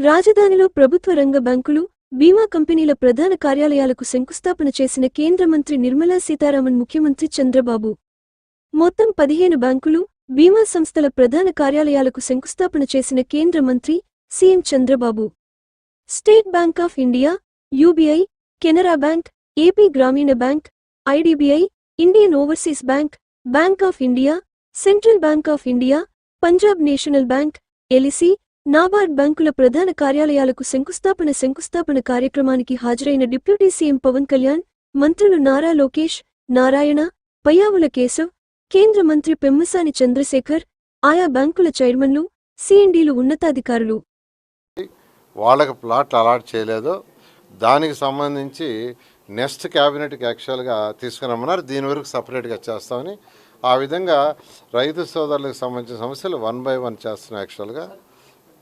రాజధానిలో ప్రభుత్వ రంగ బ్యాంకులు బీమా కంపెనీల ప్రధాన కార్యాలయాలకు శంకుస్థాపన చేసిన కేంద్ర మంత్రి నిర్మలా సీతారామన్ ముఖ్యమంత్రి చంద్రబాబు. మొత్తం పదిహేను బ్యాంకులు బీమా సంస్థల ప్రధాన కార్యాలయాలకు శంకుస్థాపన చేసిన కేంద్ర మంత్రి CM Chandrababu. State Bank of India UBI Canara Bank AP Grameena Bank IDBI Indian Overseas Bank Bank of India Central Bank of India Punjab National Bank LIC NABARD బ్యాంకుల ప్రధాన కార్యాలయాలకు శంకుస్థాపన శంకుస్థాపన కార్యక్రమానికి హాజరైన డిప్యూటీ సీఎం పవన్ కళ్యాణ్ మంత్రులు నారా లోకేష్ నారాయణ పయ్యావుల కేశవ్ కేంద్ర మంత్రి పెమ్మసాని చంద్రశేఖర్ ఆయా బ్యాంకుల చైర్మన్లు సిఎండీలు ఉన్నతాధికారులు. వాళ్ళకి ప్లాట్లు అలాట్ చేయలేదు. దానికి సంబంధించి నెక్స్ట్ క్యాబినెట్కి యాక్చువల్గా తీసుకురమ్మన్నారు. దీని వరకు సపరేట్గా చేస్తామని. ఆ విధంగా రైతు సోదరులకు సంబంధించిన సమస్యలు వన్ బై వన్ చేస్తున్నాం యాక్చువల్గా.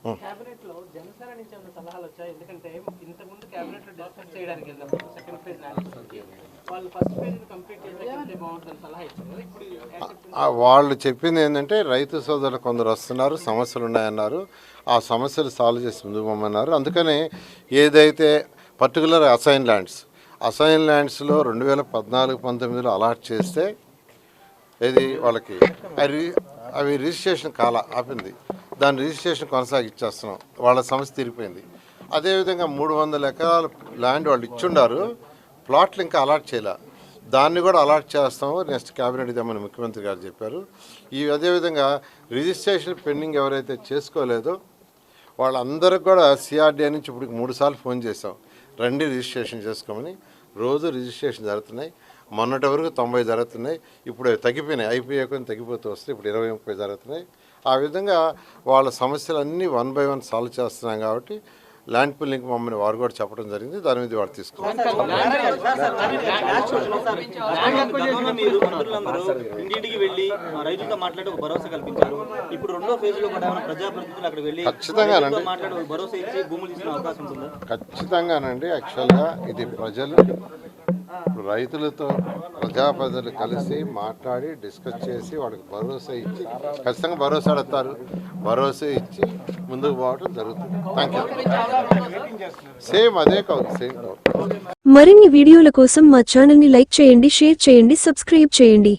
కేబినెట్లో జనసేన నుంచి ఏమైనా సలహాలు వచ్చాయి? ఎందుకంటే ఇంతకుముందు కేబినెట్లో డిస్కస్ చేయడానికి వెళ్ళినప్పుడు సెకండ్ ఫేజ్ నాలుగు వాళ్ళు ఫస్ట్ ఫేజ్ కంప్లీట్ చేస్తే బాగుంటుంది సలహా ఇచ్చారు ఇప్పుడు accept ఆ వాళ్ళు చెప్పింది ఏంటంటే రైతు సోదరులు కొందరు వస్తున్నారు సమస్యలు ఉన్నాయన్నారు. ఆ సమస్యలు సాల్వ్ చేసి ముందుకు పొమ్మన్నారు అందుకని ఏదైతే పర్టికులర్ అసైన్ ల్యాండ్స్ అసైన్ ల్యాండ్స్లో రెండు వేల పద్నాలుగు పంతొమ్మిదిలో అలాట్ చేస్తే ఇది వాళ్ళకి? అవి రిజిస్ట్రేషన్ కాల ఆపింది. దాని రిజిస్ట్రేషన్ కొనసాగిచ్చేస్తున్నాం వాళ్ళ సమస్య తీరిపోయింది. అదేవిధంగా మూడు వందల ఎకరాల ల్యాండ్ వాళ్ళు ఇచ్చుండారు. ప్లాట్లు ఇంకా అలాట్ చేయలే. దాన్ని కూడా అలాట్ చేస్తాము. నెక్స్ట్ క్యాబినెట్ ఇద్దామని ముఖ్యమంత్రి గారు చెప్పారు. ఈ అదేవిధంగా రిజిస్ట్రేషన్ పెండింగ్ ఎవరైతే చేసుకోలేదో వాళ్ళందరికి కూడా సిఆర్డీఏ నుంచి ఇప్పుడు మూడు సార్లు ఫోన్ చేసాం రండి రిజిస్ట్రేషన్ చేసుకోమని. రోజు రిజిస్ట్రేషన్ జరుగుతున్నాయి. మొన్నటి వరకు తొంభై జరుగుతున్నాయి ఇప్పుడు తగ్గిపోయినాయి అయిపోయే కొన్ని తగ్గిపోతూ వస్తాయి ఇప్పుడు ఇరవై ముప్పై జరుగుతున్నాయి ఆ విధంగా వాళ్ళ సమస్యలన్నీ వన్ బై వన్ సాల్వ్ చేస్తున్నాం కాబట్టి ల్యాండ్ పుల్లింగ్ మమ్మల్ని వారు కూడా చెప్పడం జరిగింది దాని మీద వాడు తీసుకున్నారు ఖచ్చితంగానండి. ఖచ్చితంగానండి యాక్చువల్గా ఇది ప్రజలు రైతులతో ప్రజాప్రతినిధులు కలిసి మాట్లాడి డిస్కస్ చేసి వాళ్ళకి భరోసా ఇచ్చి ఖచ్చితంగా భరోసా అడతారు భరోసా ఇచ్చి ముందుకు పోవడం జరుగుతుంది. థ్యాంక్ యూ సేమ్ అదే కాదు సేమ్ కాదు మరిన్ని వీడియోల కోసం మా ఛానల్ని లైక్ చేయండి షేర్ చేయండి సబ్స్క్రైబ్ చేయండి.